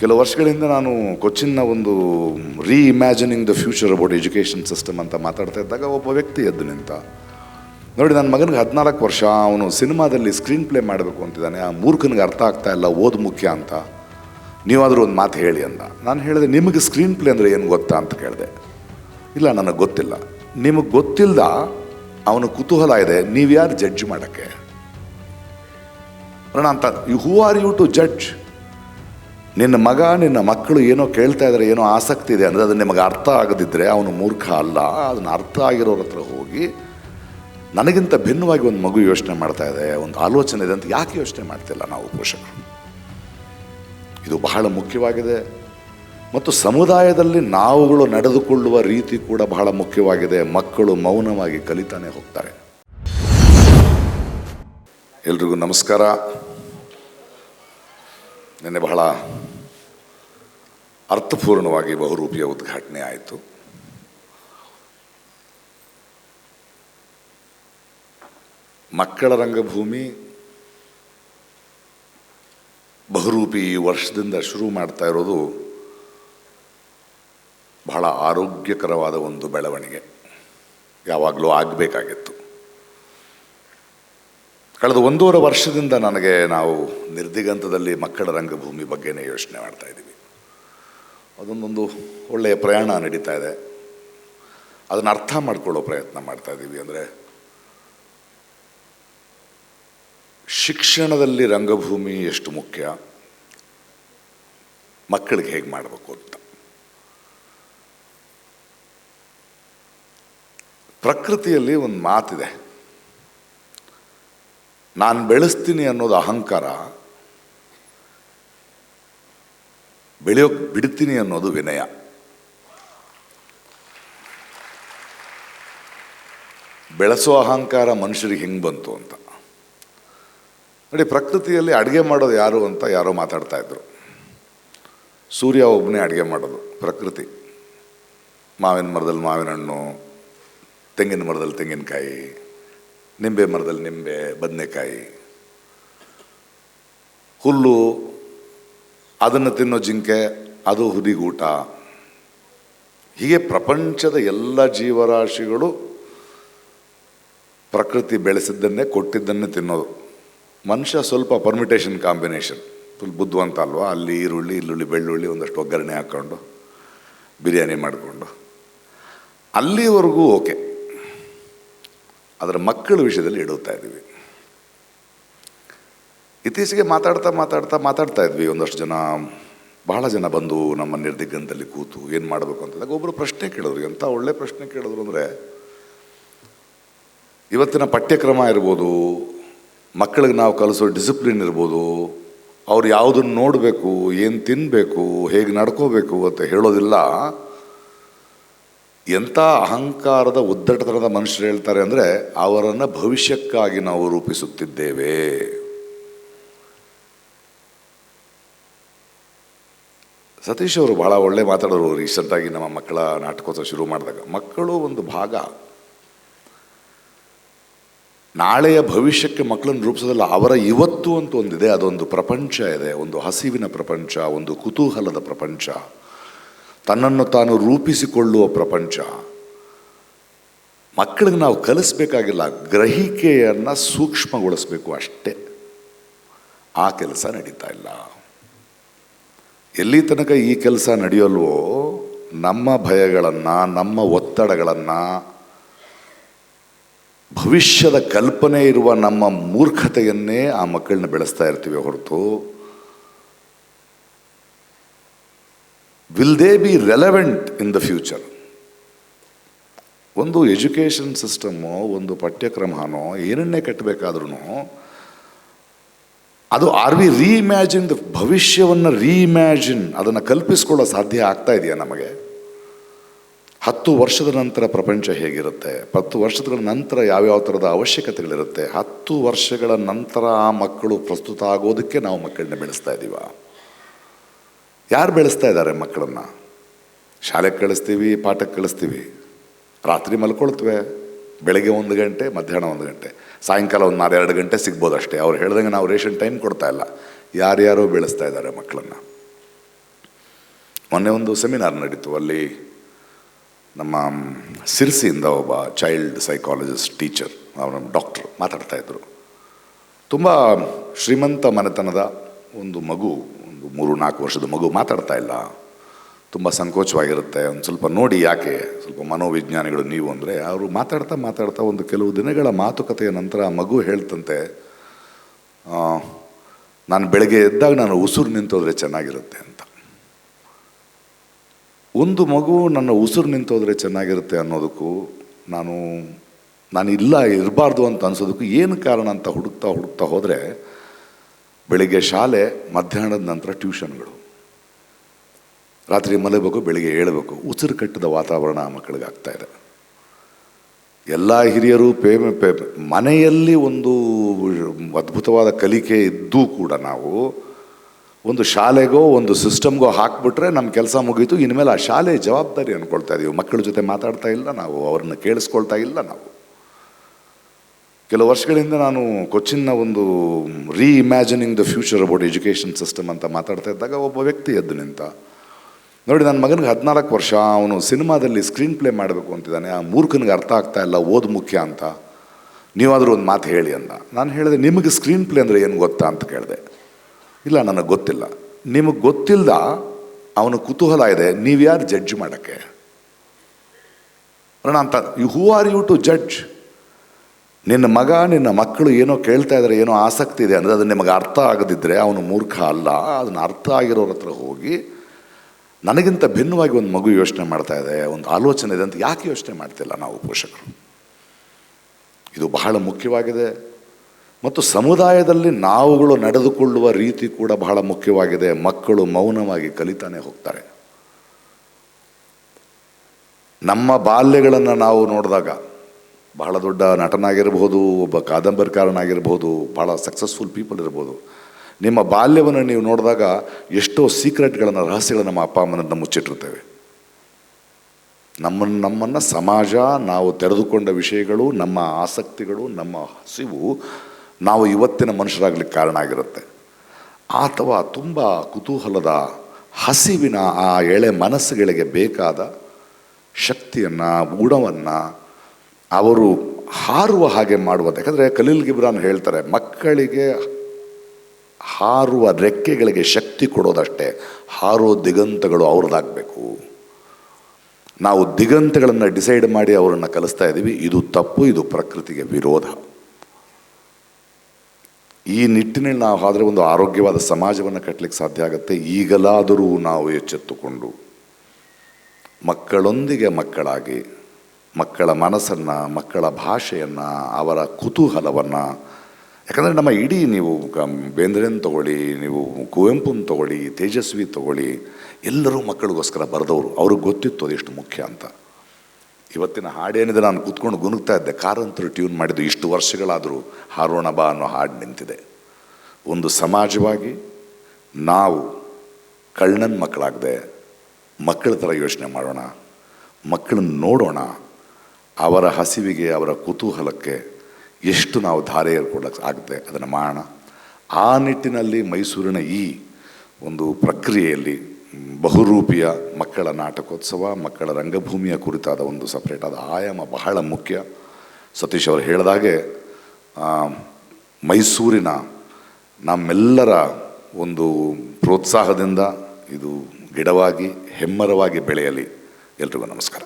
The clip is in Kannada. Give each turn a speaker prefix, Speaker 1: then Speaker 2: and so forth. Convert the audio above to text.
Speaker 1: ಕೆಲವು ವರ್ಷಗಳಿಂದ ನಾನು ಕೊಚ್ಚಿನ್ನ ಒಂದು reimagining the future about education system ಅಂತ ಮಾತಾಡ್ತಾ ಇದ್ದಾಗ ಒಬ್ಬ ವ್ಯಕ್ತಿ ಎದ್ದು ನಿಂತ, ನೋಡಿ ನನ್ನ ಮಗನಿಗೆ ಹದಿನಾಲ್ಕು ವರ್ಷ, ಅವನು ಸಿನಿಮಾದಲ್ಲಿ ಸ್ಕ್ರೀನ್ ಪ್ಲೇ ಮಾಡಬೇಕು ಅಂತಿದ್ದಾನೆ, ಆ ಮೂರ್ಖನಿಗೆ ಅರ್ಥ ಆಗ್ತಾ ಇಲ್ಲ, ಓದು ಮುಖ್ಯ ಅಂತ. ನೀವಾದರೂ ಒಂದು ಮಾತು ಹೇಳಿ ಅಂದ. ನಾನು ಹೇಳಿದೆ, ನಿಮಗೆ ಸ್ಕ್ರೀನ್ ಪ್ಲೇ ಅಂದರೆ ಏನು ಗೊತ್ತಾ? ಅಂತ ಕೇಳಿದೆ. ಇಲ್ಲ, ನನಗೆ ಗೊತ್ತಿಲ್ಲ. ನಿಮಗೆ ಗೊತ್ತಿಲ್ಲದ ಅವನ ಕುತೂಹಲ ಇದೆ ನೀವು ಯಾರು ಜಡ್ಜ್ ಮಾಡೋಕ್ಕೆ? ಅಂತ you who are you to judge ನಿನ್ನ ಮಗ, ನಿನ್ನ ಮಕ್ಕಳು ಏನೋ ಕೇಳ್ತಾ ಇದ್ದಾರೆ ಏನೋ ಆಸಕ್ತಿ ಇದೆ ಅಂದರೆ ಅದು ನಿಮಗೆ ಅರ್ಥ ಆಗದಿದ್ದರೆ ಅವನು ಮೂರ್ಖ ಅಲ್ಲ. ಅದನ್ನು ಅರ್ಥ ಆಗಿರೋರ ಹತ್ರ ಹೋಗಿ ನನಗಿಂತ ಭಿನ್ನವಾಗಿ ಒಂದು ಮಗು ಯೋಚನೆ ಮಾಡ್ತಾ ಇದೆ, ಒಂದು ಆಲೋಚನೆ ಇದೆ ಅಂತ ಯಾಕೆ ಯೋಚನೆ ಮಾಡ್ತಿಲ್ಲ ನಾವು ಪೋಷಕರು? ಇದು ಬಹಳ ಮುಖ್ಯವಾಗಿದೆ. ಮತ್ತು ಸಮುದಾಯದಲ್ಲಿ ನಾವುಗಳು ನಡೆದುಕೊಳ್ಳುವ ರೀತಿ ಕೂಡ ಬಹಳ ಮುಖ್ಯವಾಗಿದೆ. ಮಕ್ಕಳು ಮೌನವಾಗಿ ಕಲಿತಾನೆ ಹೋಗ್ತಾರೆ. ಎಲ್ರಿಗೂ ನಮಸ್ಕಾರ. ನಿನ್ನೆ ಬಹಳ ಅರ್ಥಪೂರ್ಣವಾಗಿ ಬಹುರೂಪಿಯ ಉದ್ಘಾಟನೆ ಆಯಿತು. ಮಕ್ಕಳ ರಂಗಭೂಮಿ ಬಹುರೂಪಿ ಈ ವರ್ಷದಿಂದ ಶುರು ಮಾಡ್ತಾ ಇರೋದು ಬಹಳ ಆರೋಗ್ಯಕರವಾದ ಒಂದು ಬೆಳವಣಿಗೆ. ಯಾವಾಗಲೂ ಆಗಬೇಕಾಗಿತ್ತು. ಕಳೆದ ಒಂದೂವರೆ ವರ್ಷದಿಂದ ನನಗೆ ನಾವು ನಿರ್ದಿಗಂತದಲ್ಲಿ ಮಕ್ಕಳ ರಂಗಭೂಮಿ ಬಗ್ಗೆನೇ ಯೋಚನೆ ಮಾಡ್ತಾ ಇದ್ದೀವಿ. ಅದೊಂದೊಂದು ಒಳ್ಳೆಯ ಪ್ರಯಾಣ ನಡೀತಾ ಇದೆ. ಅದನ್ನು ಅರ್ಥ ಮಾಡ್ಕೊಳ್ಳೋ ಪ್ರಯತ್ನ ಮಾಡ್ತಾ ಇದ್ದೀವಿ ಅಂದರೆ, ಶಿಕ್ಷಣದಲ್ಲಿ ರಂಗಭೂಮಿ ಎಷ್ಟು ಮುಖ್ಯ? ಮಕ್ಕಳಿಗೆ ಹೇಗೆ ಮಾಡಬೇಕು ಅಂತ. ಪ್ರಕೃತಿಯಲ್ಲಿ ಒಂದು ಮಾತಿದೆ. ನಾನು ಬೆಳೆಸ್ತೀನಿ ಅನ್ನೋದು ಅಹಂಕಾರ ಬೆಳೆಯೋಕೆ ಬಿಡ್ತೀನಿ ಅನ್ನೋದು ವಿನಯ. ಬೆಳೆಸೋ ಅಹಂಕಾರ ಮನುಷ್ಯರಿಗೆ ಹೆಂಗೆ ಬಂತು ಅಂತ. ನೋಡಿ, ಪ್ರಕೃತಿಯಲ್ಲಿ ಅಡುಗೆ ಮಾಡೋದು ಯಾರು ಅಂತ ಯಾರೋ ಮಾತಾಡ್ತಾ ಇದ್ರು. ಸೂರ್ಯ ಒಬ್ಬನೇ ಅಡುಗೆ ಮಾಡೋದು, ಪ್ರಕೃತಿ. ಮಾವಿನ ಮರದಲ್ಲಿ ಮಾವಿನ ಹಣ್ಣು ತೆಂಗಿನ ಮರದಲ್ಲಿ ತೆಂಗಿನಕಾಯಿ, ನಿಂಬೆ ಮರದಲ್ಲಿ ನಿಂಬೆ, ಬದನೆಕಾಯಿ. ಹುಲ್ಲು ಅದನ್ನು ತಿನ್ನೋ ಜಿಂಕೆ, ಅದು ಹುದಿಗೂಟ. ಹೀಗೆ ಪ್ರಪಂಚದ ಎಲ್ಲ ಜೀವರಾಶಿಗಳು ಪ್ರಕೃತಿ ಬೆಳೆಸಿದ್ದನ್ನೇ, ಕೊಟ್ಟಿದ್ದನ್ನೇ ತಿನ್ನೋದು. ಮನುಷ್ಯ ಸ್ವಲ್ಪ ಪರ್ಮಿಟೇಷನ್ ಕಾಂಬಿನೇಷನ್ ಫುಲ್ ಬುದ್ಧಿವಂತ ಅಲ್ವಾ? ಅಲ್ಲಿ ಈರುಳ್ಳಿ ಇಲ್ಲುಳ್ಳಿ ಬೆಳ್ಳುಳ್ಳಿ ಒಂದಷ್ಟು ಒಗ್ಗರಣೆ ಹಾಕ್ಕೊಂಡು, ಬಿರಿಯಾನಿ ಮಾಡಿಕೊಂಡು. ಅಲ್ಲಿವರೆಗೂ ಓಕೆ. ಅದರ ಮಕ್ಕಳ ವಿಷಯದಲ್ಲಿ ಇಡುತ್ತಾ ಇದ್ದೀವಿ ಇತ್ತೀಚೆಗೆ ಮಾತಾಡ್ತಾ ಮಾತಾಡ್ತಾ ಮಾತಾಡ್ತಾ ಇದ್ವಿ. ಒಂದಷ್ಟು ಜನ, ಬಹಳ ಜನ ಬಂದು ನಮ್ಮ ನಿರ್ದಿಗ್ಗಂತಲ್ಲಿ ಕೂತು ಏನು ಮಾಡಬೇಕು ಅಂತಂದಾಗ ಒಬ್ಬರು ಪ್ರಶ್ನೆ ಕೇಳಿದ್ರು. ಎಂಥ ಒಳ್ಳೆ ಪ್ರಶ್ನೆ ಕೇಳಿದ್ರು ಅಂದರೆ, ಇವತ್ತಿನ ಪಠ್ಯಕ್ರಮ ಇರ್ಬೋದು, ಮಕ್ಕಳಿಗೆ ನಾವು ಕಲಿಸೋ ಡಿಸಿಪ್ಲಿನ್ ಇರ್ಬೋದು, ಅವ್ರು ಯಾವುದನ್ನು ನೋಡಬೇಕು, ಏನು ತಿನ್ನಬೇಕು ಹೇಗೆ ನಡ್ಕೋಬೇಕು ಅಂತ ಹೇಳೋದಿಲ್ಲ. ಎಂಥ ಅಹಂಕಾರದ ಉದ್ದಟತನದ ಮನುಷ್ಯರು ಹೇಳ್ತಾರೆ ಅಂದರೆ, ಅವರನ್ನು ಭವಿಷ್ಯಕ್ಕಾಗಿ ನಾವು ರೂಪಿಸುತ್ತಿದ್ದೇವೆ. ಸತೀಶ್ ಅವರು ಭಾಳ ಒಳ್ಳೆ ಮಾತಾಡೋರು ರೀಸೆಂಟಾಗಿ ನಮ್ಮ ಮಕ್ಕಳ ನಾಟಕೋತ್ಸವ ಶುರು ಮಾಡಿದಾಗ. ಮಕ್ಕಳು ಒಂದು ಭಾಗ. ನಾಳೆಯ ಭವಿಷ್ಯಕ್ಕೆ ಮಕ್ಕಳನ್ನು ರೂಪಿಸೋದಲ್ಲ, ಅವರ ಇವತ್ತು ಅಂತ ಒಂದಿದೆ, ಅದೊಂದು ಪ್ರಪಂಚ ಇದೆ, ಒಂದು ಹಸಿವಿನ ಪ್ರಪಂಚ, ಒಂದು ಕುತೂಹಲದ ಪ್ರಪಂಚ, ತನ್ನನ್ನು ತಾನು ರೂಪಿಸಿಕೊಳ್ಳುವ ಪ್ರಪಂಚ. ಮಕ್ಕಳಿಗೆ ನಾವು ಕಲಿಸ್ಬೇಕಾಗಿಲ್ಲ, ಗ್ರಹಿಕೆಯನ್ನು ಸೂಕ್ಷ್ಮಗೊಳಿಸ್ಬೇಕು ಅಷ್ಟೇ. ಆ ಕೆಲಸ ನಡೀತಾ ಇಲ್ಲ. ಎಲ್ಲಿ ತನಕ ಈ ಕೆಲಸ ನಡೆಯಲ್ವೋ ನಮ್ಮ ಭಯಗಳನ್ನು, ನಮ್ಮ ಒತ್ತಡಗಳನ್ನು, ಭವಿಷ್ಯದ ಕಲ್ಪನೆ ಇರುವ ನಮ್ಮ ಮೂರ್ಖತೆಯನ್ನೇ ಆ ಮಕ್ಕಳನ್ನ ಬೆಳೆಸ್ತಾ ಇರ್ತೀವಿ ಹೊರತು. Will they be relevant in the future ಒಂದು ಎಜುಕೇಷನ್ ಸಿಸ್ಟಮ್ಮು ಒಂದು ಪಠ್ಯಕ್ರಮನೋ, ಏನನ್ನೇ ಕಟ್ಟಬೇಕಾದ್ರೂ ಅದು ಆರ್ ವಿ ರೀಇಮ್ಯಾಜಿನ್ ದ ಭವಿಷ್ಯವನ್ನು ರೀಇಮ್ಯಾಜಿನ್ ಅದನ್ನು ಕಲ್ಪಿಸ್ಕೊಳ್ಳೋ ಸಾಧ್ಯ ಆಗ್ತಾ ಇದೆಯಾ ನಮಗೆ? ಹತ್ತು ವರ್ಷದ ನಂತರ ಪ್ರಪಂಚ ಹೇಗಿರುತ್ತೆ? ಹತ್ತು ವರ್ಷಗಳ ನಂತರ ಯಾವ್ಯಾವ ಥರದ ಅವಶ್ಯಕತೆಗಳಿರುತ್ತೆ? ಹತ್ತು ವರ್ಷಗಳ ನಂತರ ಆ ಮಕ್ಕಳು ಪ್ರಸ್ತುತ ಆಗೋದಕ್ಕೆ ನಾವು ಮಕ್ಕಳನ್ನ ಬೆಳೆಸ್ತಾ ಇದ್ದೀವ ಯಾರು ಬೆಳೆಸ್ತಾ ಇದ್ದಾರೆ ಮಕ್ಕಳನ್ನು? ಶಾಲೆಗೆ ಕಳಿಸ್ತೀವಿ ಪಾಠಕ್ಕೆ ಕಳಿಸ್ತೀವಿ. ರಾತ್ರಿ ಮಲ್ಕೊಳ್ತವೆ. ಬೆಳಗ್ಗೆ ಒಂದು ಗಂಟೆ, ಮಧ್ಯಾಹ್ನ ಒಂದು ಗಂಟೆ. ಸಾಯಂಕಾಲ ಒಂದು ನಾಲ್ಕು ಎರಡು ಗಂಟೆ ಸಿಗ್ಬೋದು ಅಷ್ಟೇ ಅವ್ರು ಹೇಳ್ದಂಗೆ ನಾವು ರೇಷನ್ ಟೈಮ್ ಕೊಡ್ತಾ ಇಲ್ಲ. ಯಾರ್ಯಾರೋ ಬೆಳೆಸ್ತಾ ಇದ್ದಾರೆ ಮಕ್ಕಳನ್ನು. ಮೊನ್ನೆ ಒಂದು ಸೆಮಿನಾರ್ ನಡೀತು. ಅಲ್ಲಿ ನಮ್ಮ ಸಿರ್ಸಿಯಿಂದ ಒಬ್ಬ ಚೈಲ್ಡ್ ಸೈಕಾಲಜಿಸ್ಟ್ ಟೀಚರ್ ಅವರ ಡಾಕ್ಟ್ರು ಮಾತಾಡ್ತಾ ಇದ್ದರು ತುಂಬ ಶ್ರೀಮಂತ ಮನೆತನದ ಒಂದು ಮಗು, ಒಂದು ಮೂರು ನಾಲ್ಕು ವರ್ಷದ ಮಗು ಮಾತಾಡ್ತಾ ಇಲ್ಲ. ತುಂಬ ಸಂಕೋಚವಾಗಿರುತ್ತೆ. ಒಂದು ಸ್ವಲ್ಪ ನೋಡಿ ಯಾಕೆ, ಸ್ವಲ್ಪ ಮನೋವಿಜ್ಞಾನಿಗಳು ನೀವು ಅಂದರೆ, ಅವರು ಮಾತಾಡ್ತಾ ಮಾತಾಡ್ತಾ ಒಂದು ಕೆಲವು ದಿನಗಳ ಮಾತುಕತೆಯ ನಂತರ ಮಗು ಹೇಳ್ತಂತೆ ನಾನು ಬೆಳಗ್ಗೆ ಎದ್ದಾಗ ನಾನು ಉಸಿರು ನಿಂತೋದ್ರೆ ಚೆನ್ನಾಗಿರುತ್ತೆ ಅಂತ. ಒಂದು ಮಗು ನನ್ನ ಉಸಿರು ನಿಂತೋದ್ರೆ ಚೆನ್ನಾಗಿರುತ್ತೆ ಅನ್ನೋದಕ್ಕೂ, ನಾನು ನಾನು ಇಲ್ಲ ಇರಬಾರ್ದು ಅಂತ ಅನ್ಸೋದಕ್ಕೂ ಏನು ಕಾರಣ ಅಂತ ಹುಡುಕ್ತಾ ಹುಡುಕ್ತಾ ಹೋದರೆ, ಬೆಳಿಗ್ಗೆ ಶಾಲೆ, ಮಧ್ಯಾಹ್ನದ ನಂತರ ಟ್ಯೂಷನ್ಗಳು. ರಾತ್ರಿ ಮಲಗಬೇಕು, ಬೆಳಿಗ್ಗೆ ಏಳಬೇಕು. ಉಸಿರು ಕಟ್ಟಿದ ವಾತಾವರಣ ಆ ಮಕ್ಕಳಿಗೆ ಆಗ್ತಾ ಇದೆ. ಎಲ್ಲ ಹಿರಿಯರು ಪೇ ಪೇ, ಮನೆಯಲ್ಲಿ ಒಂದು ಅದ್ಭುತವಾದ ಕಲಿಕೆ ಇದ್ದೂ ಕೂಡ ನಾವು ಒಂದು ಶಾಲೆಗೋ, ಒಂದು ಸಿಸ್ಟಮ್ಗೋ ಹಾಕ್ಬಿಟ್ರೆ ನಮ್ಮ ಕೆಲಸ ಮುಗೀತು. ಇನ್ಮೇಲೆ ಆ ಶಾಲೆ ಜವಾಬ್ದಾರಿ ಅಂದ್ಕೊಳ್ತಾ ಇದ್ದೀವಿ ಮಕ್ಕಳ ಜೊತೆ ಮಾತಾಡ್ತಾ ಇಲ್ಲ ನಾವು, ಅವ್ರನ್ನ ಕೇಳಿಸ್ಕೊಳ್ತಾ ಇಲ್ಲ ನಾವು. ಕೆಲವು ವರ್ಷಗಳಿಂದ ನಾನು ಕೊಚ್ಚಿನ ಒಂದು reimagining the future about education system ಅಂತ ಮಾತಾಡ್ತಾ ಇದ್ದಾಗ ಒಬ್ಬ ವ್ಯಕ್ತಿ ಎದ್ದು ನಿಂತ ನೋಡಿ, ನನ್ನ ಮಗನಿಗೆ ಹದಿನಾಲ್ಕು ವರ್ಷ, ಅವನು ಸಿನಿಮಾದಲ್ಲಿ ಸ್ಕ್ರೀನ್ ಪ್ಲೇ ಮಾಡಬೇಕು ಅಂತಿದ್ದಾನೆ. ಆ ಮೂರ್ಖನಿಗೆ ಅರ್ಥ ಆಗ್ತಾ ಇಲ್ಲ, ಓದು ಮುಖ್ಯ ಅಂತ. ನೀವಾದರೂ ಒಂದು ಮಾತು ಹೇಳಿ ಅಂತ. ನಾನು ಹೇಳಿದೆ, ನಿಮಗೆ ಸ್ಕ್ರೀನ್ ಪ್ಲೇ ಅಂದರೆ ಏನು ಗೊತ್ತಾ? ಅಂತ ಕೇಳಿದೆ. ಇಲ್ಲ, ನನಗೆ ಗೊತ್ತಿಲ್ಲ. ನಿಮಗೆ ಗೊತ್ತಿಲ್ಲದ ಅವನ ಕುತೂಹಲ ಇದೆ, ನೀವು ಯಾರು ಜಡ್ಜ್ ಮಾಡೋಕ್ಕೆ? ಅಣ್ಣ ಅಂತ you who are you to judge ನಿನ್ನ ಮಗ, ನಿನ್ನ ಮಕ್ಕಳು ಏನೋ ಕೇಳ್ತಾ ಇದ್ದಾರೆ ಏನೋ ಆಸಕ್ತಿ ಇದೆ ಅಂದರೆ, ಅದು ನಿಮಗೆ ಅರ್ಥ ಆಗದಿದ್ದರೆ ಅವನು ಮೂರ್ಖ ಅಲ್ಲ. ಅದನ್ನು ಅರ್ಥ ಆಗಿರೋರ ಹತ್ರ ಹೋಗಿ ನನಗಿಂತ ಭಿನ್ನವಾಗಿ ಒಂದು ಮಗು ಯೋಚನೆ ಮಾಡ್ತಾ ಇದೆ, ಒಂದು ಆಲೋಚನೆ ಇದೆ ಅಂತ ಯಾಕೆ ಯೋಚನೆ ಮಾಡ್ತಿಲ್ಲ ನಾವು ಪೋಷಕರು? ಇದು ಬಹಳ ಮುಖ್ಯವಾಗಿದೆ ಮತ್ತು ಸಮುದಾಯದಲ್ಲಿ ನಾವುಗಳು ನಡೆದುಕೊಳ್ಳುವ ರೀತಿ ಕೂಡ ಬಹಳ ಮುಖ್ಯವಾಗಿದೆ. ಮಕ್ಕಳು ಮೌನವಾಗಿ ಕಲಿತಾನೆ ಹೋಗ್ತಾರೆ. ನಮ್ಮ ಬಾಲ್ಯಗಳನ್ನು ನಾವು ನೋಡಿದಾಗ ಬಹಳ ದೊಡ್ಡ ನಟನಾಗಿರ್ಬೋದು, ಒಬ್ಬ ಕಾದಂಬರಿಕಾರನಾಗಿರ್ಬೋದು ಭಾಳ ಸಕ್ಸಸ್ಫುಲ್ ಪೀಪಲ್ ಇರ್ಬೋದು. ನಿಮ್ಮ ಬಾಲ್ಯವನ್ನು ನೀವು ನೋಡಿದಾಗ ಎಷ್ಟೋ ಸೀಕ್ರೆಟ್ಗಳನ್ನು ರಹಸ್ಯಗಳನ್ನು ನಮ್ಮ ಅಪ್ಪ, ಅಮ್ಮನನ್ನು ಮುಚ್ಚಿಟ್ಟಿರ್ತೇವೆ. ನಮ್ಮನ್ನು ನಮ್ಮನ್ನು ಸಮಾಜ, ನಾವು ತೆರೆದುಕೊಂಡ ವಿಷಯಗಳು, ನಮ್ಮ ಆಸಕ್ತಿಗಳು, ನಮ್ಮ ಹಸಿವು ನಾವು ಇವತ್ತಿನ ಮನುಷ್ಯರಾಗಲಿಕ್ಕೆ ಕಾರಣ ಆಗಿರುತ್ತೆ. ಅಥವಾ ತುಂಬ ಕುತೂಹಲದ, ಹಸಿವಿನ ಆ ಎಳೆ ಮನಸ್ಸುಗಳಿಗೆ ಬೇಕಾದ ಶಕ್ತಿಯನ್ನು ಗುಣವನ್ನು ಅವರು ಹಾರುವ ಹಾಗೆ ಮಾಡುವಂಥ ಯಾಕಂದರೆ ಖಲೀಲ್ ಗಿಬ್ರಾನ್ ಹೇಳ್ತಾರೆ, ಮಕ್ಕಳಿಗೆ ಹಾರುವ ರೆಕ್ಕೆಗಳಿಗೆ ಶಕ್ತಿ ಕೊಡೋದಷ್ಟೇ ಹಾರೋ ದಿಗಂತಗಳು ಅವ್ರದ್ದಾಗಬೇಕು ನಾವು ದಿಗಂತಗಳನ್ನು ಡಿಸೈಡ್ ಮಾಡಿ ಅವರನ್ನು ಕಲಿಸ್ತಾ ಇದ್ದೀವಿ. ಇದು ತಪ್ಪು, ಇದು ಪ್ರಕೃತಿಗೆ ವಿರೋಧ. ಈ ನಿಟ್ಟಿನಲ್ಲಿ ನಾವು ಆದರೆ ಒಂದು ಆರೋಗ್ಯವಾದ ಸಮಾಜವನ್ನು ಕಟ್ಟಲಿಕ್ಕೆ ಸಾಧ್ಯ ಆಗುತ್ತೆ. ಈಗಲಾದರೂ ನಾವು ಎಚ್ಚೆತ್ತುಕೊಂಡು ಮಕ್ಕಳೊಂದಿಗೆ ಮಕ್ಕಳಾಗಿ ಮಕ್ಕಳ ಮನಸ್ಸನ್ನು, ಮಕ್ಕಳ ಭಾಷೆಯನ್ನು, ಅವರ ಕುತೂಹಲವನ್ನು ಯಾಕಂದರೆ ನಮ್ಮ ಇಡೀ ನೀವು ಬೇಂದ್ರೆನ್ ತಗೊಳ್ಳಿ, ನೀವು ಕುವೆಂಪುನ ತಗೊಳ್ಳಿ, ತೇಜಸ್ವಿ ತಗೊಳ್ಳಿ, ಎಲ್ಲರೂ ಮಕ್ಕಳಿಗೋಸ್ಕರ ಬರೆದವರು. ಅವ್ರಿಗೆ ಗೊತ್ತಿತ್ತು ಅದೆಷ್ಟು ಮುಖ್ಯ ಅಂತ. ಇವತ್ತಿನ ಹಾಡೇನಿದೆ ನಾನು ಕೂತ್ಕೊಂಡು ಗುನುಗ್ತಾ ಇದ್ದೆ. ಕಾರಂತರು ಟ್ಯೂನ್ ಮಾಡಿದ್ದು ಇಷ್ಟು ವರ್ಷಗಳಾದರೂ ಹಾರೋಣ ಬಾ ಅನ್ನೋ ಹಾಡು ನಿಂತಿದೆ. ಒಂದು ಸಮಾಜವಾಗಿ ನಾವು ಕಳ್ಳನ ಮಕ್ಕಳಾಗದೆ ಮಕ್ಕಳ ಥರ ಯೋಚನೆ ಮಾಡೋಣ ಮಕ್ಕಳನ್ನ ನೋಡೋಣ, ಅವರ ಹಸಿವಿಗೆ, ಅವರ ಕುತೂಹಲಕ್ಕೆ ಎಷ್ಟು ನಾವು ಧಾರೆ ಏರ್ಕೊಡಕ್ಕೆ ಆಗುತ್ತೆ ಅದನ್ನು ಮಾಡೋಣ. ಆ ನಿಟ್ಟಿನಲ್ಲಿ ಮೈಸೂರಿನ ಈ ಒಂದು ಪ್ರಕ್ರಿಯೆಯಲ್ಲಿ ಬಹುರೂಪಿಯ ಮಕ್ಕಳ ನಾಟಕೋತ್ಸವ, ಮಕ್ಕಳ ರಂಗಭೂಮಿಯ ಕುರಿತಾದ ಒಂದು ಸಪ್ರೇಟ್ ಆದ ಆಯಾಮ ಬಹಳ ಮುಖ್ಯ. ಸತೀಶ್ ಅವರು ಹೇಳಿದಾಗೆ ಮೈಸೂರಿನ ನಮ್ಮೆಲ್ಲರ ಒಂದು ಪ್ರೋತ್ಸಾಹದಿಂದ ಇದು ಗಿಡವಾಗಿ, ಹೆಮ್ಮರವಾಗಿ ಬೆಳೆಯಲಿ. ಎಲ್ರಿಗೂ ನಮಸ್ಕಾರ.